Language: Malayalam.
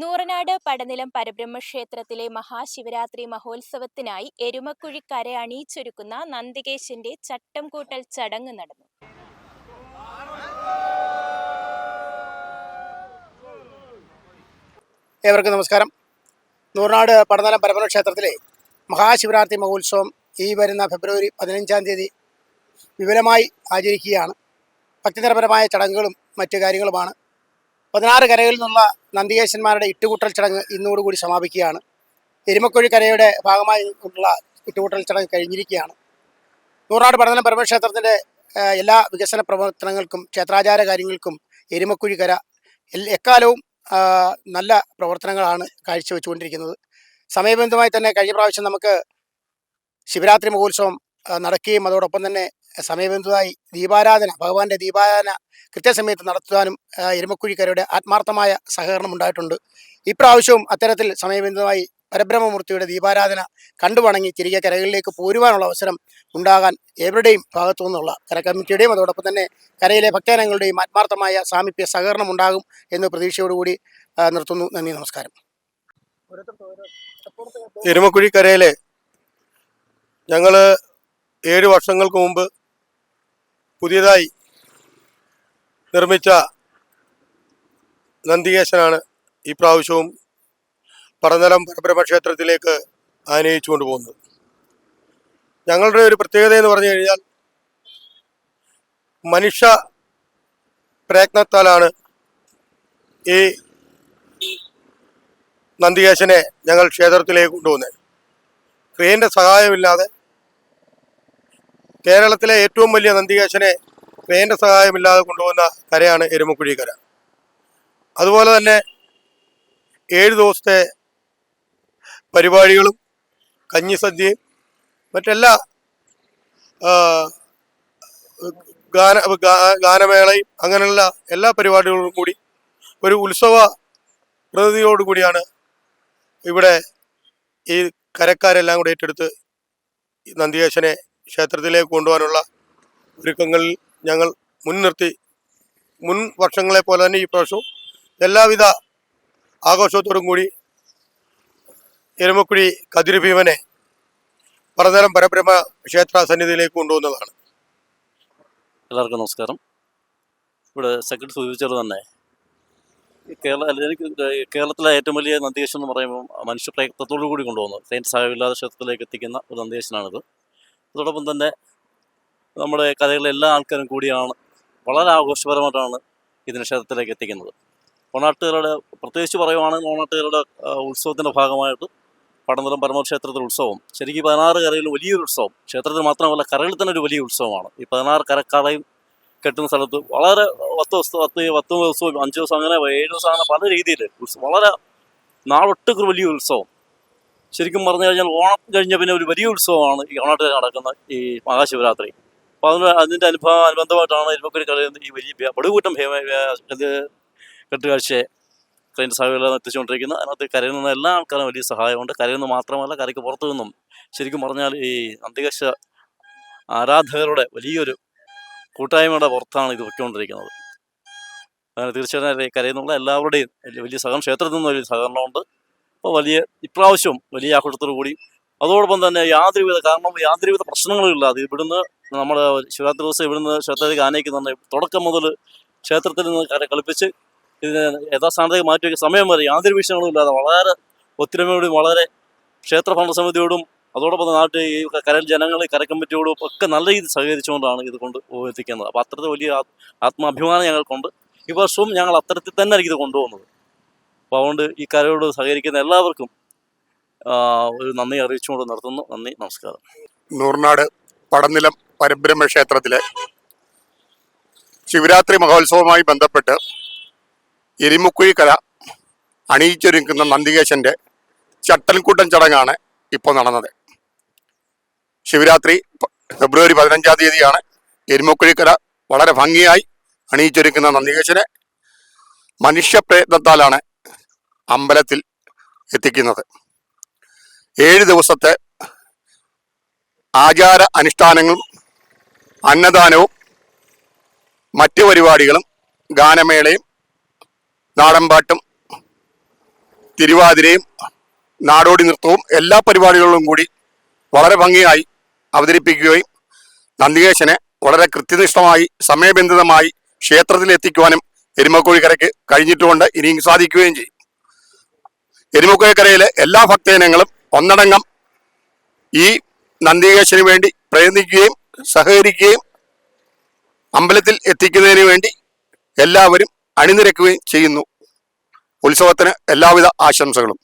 നൂറനാട് പടനിലം പരബ്രഹ്മ ക്ഷേത്രത്തിലെ മഹാശിവരാത്രി മഹോത്സവത്തിനായി എരുമക്കുഴി കര അണിയിച്ചൊരുക്കുന്ന നന്ദികേശന്റെ ചട്ടം കൂട്ടൽ ചടങ്ങ് നടന്നു. ഏവർക്കും നമസ്കാരം. നൂറനാട് പടനിലം പരബ്രഹ്മ ക്ഷേത്രത്തിലെ മഹാശിവരാത്രി മഹോത്സവം ഈ വരുന്ന ഫെബ്രുവരി പതിനഞ്ചാം തീയതി വിപുലമായി ആചരിക്കുകയാണ്. ഭക്തിനിരപരമായ ചടങ്ങുകളും മറ്റു കാര്യങ്ങളുമാണ് പതിനാറ് കരകളിൽ നിന്നുള്ള നന്ദികേശന്മാരുടെ ഇട്ടുകൂട്ടൽ ചടങ്ങ് ഇന്നോടുകൂടി സമാപിക്കുകയാണ്. എരുമക്കൊഴി കരയുടെ ഭാഗമായി ഉള്ള ഇട്ടുകൂട്ടൽ ചടങ്ങ് കഴിഞ്ഞിരിക്കുകയാണ്. നൂറാട് പഠന പരമക്ഷേത്രത്തിന്റെ എല്ലാ വികസന പ്രവർത്തനങ്ങൾക്കും ക്ഷേത്രാചാര കാര്യങ്ങൾക്കും എരുമക്കുഴി കര എക്കാലവും നല്ല പ്രവർത്തനങ്ങളാണ് കാഴ്ചവെച്ചുകൊണ്ടിരിക്കുന്നത്. സമയബന്ധമായി തന്നെ കഴിഞ്ഞ പ്രാവശ്യം നമുക്ക് ശിവരാത്രി മഹോത്സവം നടക്കുകയും അതോടൊപ്പം തന്നെ സമയബന്ധമായി ദീപാരാധന ഭഗവാന്റെ ദീപാരാധന കൃത്യസമയത്ത് നടത്തുവാനും എരുമക്കുഴിക്കരയുടെ ആത്മാർത്ഥമായ സഹകരണം ഉണ്ടായിട്ടുണ്ട്. ഇപ്രാവശ്യവും അത്തരത്തിൽ സമയബന്ധമായി പരബ്രഹ്മമൂർത്തിയുടെ ദീപാരാധന കണ്ടുവണങ്ങി തിരികെ കരകളിലേക്ക് പോരുവാനുള്ള അവസരം ഉണ്ടാകാൻ എവരുടെയും ഭാഗത്തു നിന്നുള്ള കര കമ്മിറ്റിയുടെയും അതോടൊപ്പം തന്നെ കരയിലെ ഭക്തജനങ്ങളുടെയും ആത്മാർത്ഥമായ സാമീപ്യ സഹകരണം ഉണ്ടാകും എന്ന് പ്രതീക്ഷയോടുകൂടി നിർത്തുന്നു. നന്ദി നമസ്കാരം. എരുമക്കുഴിക്കരയിലെ ഞങ്ങൾ ഏഴ് വർഷങ്ങൾക്ക് മുമ്പ് പുതിയതായി നിർമ്മിച്ച നന്ദികേശനാണ് ഈ പ്രാവശ്യവും പടനിലം പരബ്രഹ്മ ക്ഷേത്രത്തിലേക്ക് ആനയിച്ചു കൊണ്ടുപോകുന്നത് ഞങ്ങളുടെ ഒരു പ്രത്യേകത എന്ന് പറഞ്ഞു കഴിഞ്ഞാൽ മനുഷ്യ പ്രയത്നത്താലാണ് ഈ നന്ദികേശനെ ഞങ്ങൾ ക്ഷേത്രത്തിലേക്ക് കൊണ്ടുപോകുന്നത്. ക്രെയിന്റെ സഹായമില്ലാതെ കേരളത്തിലെ ഏറ്റവും വലിയ നന്ദികേശനെ ക്രെയിന്റെ സഹായമില്ലാതെ കൊണ്ടുപോകുന്ന കരയാണ് എരുമക്കുഴി കര അതുപോലെ തന്നെ ഏഴ് ദിവസത്തെ പരിപാടികളും കഞ്ഞിസദ്യയും മറ്റെല്ലാ ഗാന ഗാനമേളയും അങ്ങനെയുള്ള എല്ലാ പരിപാടികളും കൂടി ഒരു ഉത്സവ പ്രതിയോടുകൂടിയാണ് ഇവിടെ ഈ കരക്കാരെല്ലാം കൂടി ഏറ്റെടുത്ത് നന്ദികേശനെ ക്ഷേത്രത്തിലേക്ക് കൊണ്ടുപോകാനുള്ള ഒരുക്കങ്ങളിൽ ഞങ്ങൾ മുൻനിർത്തി മുൻ വർഷങ്ങളെ പോലെ തന്നെ ഈ പ്രാവശ്യവും എല്ലാവിധ ആഘോഷത്തോടും കൂടി എരുമക്കുഴി കതിരുഭീമനെ പലതരം പരബ്രഹ്മ ക്ഷേത്ര സന്നിധിയിലേക്ക് കൊണ്ടുപോകുന്നതാണ്. എല്ലാവർക്കും നമസ്കാരം. ഇവിടെ സെക്രട്ടറി സൂചിപ്പിച്ചത് തന്നെ കേരള കേരളത്തിലെ ഏറ്റവും വലിയ നന്ദേശം എന്ന് പറയുമ്പോൾ മനുഷ്യ പ്രയത്നത്തോടു കൂടി കൊണ്ടുപോകുന്നത്. സെയിന്റ് സഹായമില്ലാതെ ക്ഷേത്രത്തിലേക്ക് എത്തിക്കുന്ന ഒരു നന്ദികേശനാണിത്. അതോടൊപ്പം തന്നെ നമ്മുടെ കഥകളിലെ എല്ലാ ആൾക്കാരും കൂടിയാണ് വളരെ ആഘോഷപരമായിട്ടാണ് ഇതിനെ ക്ഷേത്രത്തിലേക്ക് എത്തിക്കുന്നത്. ഓണാട്ടുകാരുടെ പ്രത്യേകിച്ച് പറയുവാണെങ്കിൽ ഓണാട്ടുകാരുടെ ഉത്സവത്തിന്റെ ഭാഗമായിട്ട് പടനിലം പരമക്ഷേത്രത്തിലെ ഉത്സവം ശരിക്കും പതിനാറ് കരയിൽ വലിയൊരു ഉത്സവം ക്ഷേത്രത്തിൽ മാത്രമല്ല കരകളിൽ തന്നെ ഒരു വലിയ ഉത്സവമാണ്. ഈ പതിനാറ് കരക്കറയും കെട്ടുന്ന സ്ഥലത്ത് വളരെ പത്ത് ദിവസം പത്ത് പത്ത് ദിവസവും അഞ്ച് ദിവസം അങ്ങനെ ഏഴ് ദിവസം അങ്ങനെ പല രീതിയിൽ വളരെ നാളൊട്ടൊക്കെ ഒരു വലിയ ഉത്സവം. ശരിക്കും പറഞ്ഞു കഴിഞ്ഞാൽ ഓണം കഴിഞ്ഞ പിന്നെ ഒരു വലിയ ഉത്സവമാണ് ഈ ഓണത്തിൽ നടക്കുന്ന ഈ മഹാശിവരാത്രി. അപ്പോൾ അതിന് അതിന്റെ അനുഭവം അനുബന്ധമായിട്ടാണ് ഇരുപക്കൊരു കളി ഈ വലിയ പടുകൂട്ടം കെട്ടുകാഴ്ചയെ ട്രെയിൻ സഹകരണം എത്തിച്ചുകൊണ്ടിരിക്കുന്നത് അതിനകത്ത് കരയിൽ നിന്ന് എല്ലാ ആൾക്കാരും വലിയ സഹായമുണ്ട്. കരയിൽ നിന്ന് മാത്രമല്ല കരയ്ക്ക് പുറത്തു നിന്നും ശരിക്കും പറഞ്ഞാൽ ഈ അന്തികശ ആരാധകരുടെ വലിയൊരു കൂട്ടായ്മയുടെ പുറത്താണ് ഇത് വയ്ക്കൊണ്ടിരിക്കുന്നത് അങ്ങനെ തീർച്ചയായിട്ടും കരയിൽ നിന്നുള്ള എല്ലാവരുടെയും വലിയ സഹകരണം ക്ഷേത്രത്തിൽ നിന്ന് വലിയ സഹകരണമുണ്ട്. അപ്പോൾ വലിയ ഇപ്രാവശ്യവും വലിയ ആഘോഷത്തോടു കൂടി. അതോടൊപ്പം തന്നെ യാതൊരുവിധ കാരണം യാതൊരുവിധ പ്രശ്നങ്ങളും ഇല്ലാതെ ഇവിടുന്ന് നമ്മുടെ ശിവരാത്രി ദിവസം ഇവിടുന്ന് ക്ഷേത്രത്തിലേക്ക് ആനയിക്കുന്നുണ്ട് തുടക്കം മുതൽ ക്ഷേത്രത്തിൽ നിന്ന് കളിപ്പിച്ച് ഇതിനെ യഥാസ്ഥാനത്തേക്ക് മാറ്റി സമയം വരെ യാതൊരു വിഷയങ്ങളും ഇല്ലാതെ വളരെ ഒത്തൊരുമയോടും വളരെ ക്ഷേത്ര ഭരണസമിതിയോടും അതോടൊപ്പം നാട്ടിൽ ഈ കരൽ ജനങ്ങൾ കര കമ്മിറ്റിയോടും ഒക്കെ നല്ല രീതിയിൽ സഹകരിച്ചുകൊണ്ടാണ് ഇത് കൊണ്ട് എത്തിക്കുന്നത്. അപ്പോൾ അത്തരത്തിൽ വലിയ ആത്മാഭിമാനം ഞങ്ങൾക്കുണ്ട്. ഈ വർഷവും ഞങ്ങൾ അത്തരത്തിൽ തന്നെ ഇത് കൊണ്ടുപോകുന്നത്. അപ്പോൾ അതുകൊണ്ട് ഈ കരയോട് സഹകരിക്കുന്ന എല്ലാവർക്കും ഒരു നന്ദി അറിയിച്ചുകൊണ്ട് നിർത്തുന്നു. നന്ദി നമസ്കാരം. നൂർനാട് പടനിലം പരബ്രഹ്മ ക്ഷേത്രത്തിലെ ശിവരാത്രി മഹോത്സവവുമായി ബന്ധപ്പെട്ട് എരിമുക്കുഴി കല അണിയിച്ചൊരുക്കുന്ന നന്ദികേശന്റെ ചട്ടൽക്കൂട്ടം ചടങ്ങാണ് ഇപ്പോൾ നടന്നത്. ശിവരാത്രി ഫെബ്രുവരി പതിനഞ്ചാം തീയതിയാണ് എരുമക്കുഴിക്കര വളരെ ഭംഗിയായി അണിയിച്ചൊരുക്കുന്ന നന്ദികേശനെ മനുഷ്യപ്രയത്നത്താലാണ് അമ്പലത്തിൽ എത്തിക്കുന്നത്. ഏഴ് ദിവസത്തെ ആചാര അനുഷ്ഠാനങ്ങളും അന്നദാനവും മറ്റു പരിപാടികളും ഗാനമേളയും നാടൻപാട്ടും തിരുവാതിരയും നാടോടി നൃത്തവും എല്ലാ പരിപാടികളിലും കൂടി വളരെ ഭംഗിയായി അവതരിപ്പിക്കുകയും നന്ദികേശനെ വളരെ കൃത്യനിഷ്ഠമായി സമയബന്ധിതമായി ക്ഷേത്രത്തിൽ എത്തിക്കുവാനും എരുമക്കോഴിക്കരയ്ക്ക് കഴിഞ്ഞിട്ടുകൊണ്ട് ഇനിയും സാധിക്കുകയും ചെയ്യും. എരുമക്കോഴിക്കരയിലെ എല്ലാ ഭക്തജനങ്ങളും ഒന്നടങ്കം ഈ നന്ദികേശന് വേണ്ടി പ്രയത്നിക്കുകയും സഹകരിക്കുകയും അമ്പലത്തിൽ എത്തിക്കുന്നതിന് വേണ്ടി എല്ലാവരും അണിനിരക്കുകയും ചെയ്യുന്നു. ഉത്സവത്തിന് എല്ലാവിധ ആശംസകളും.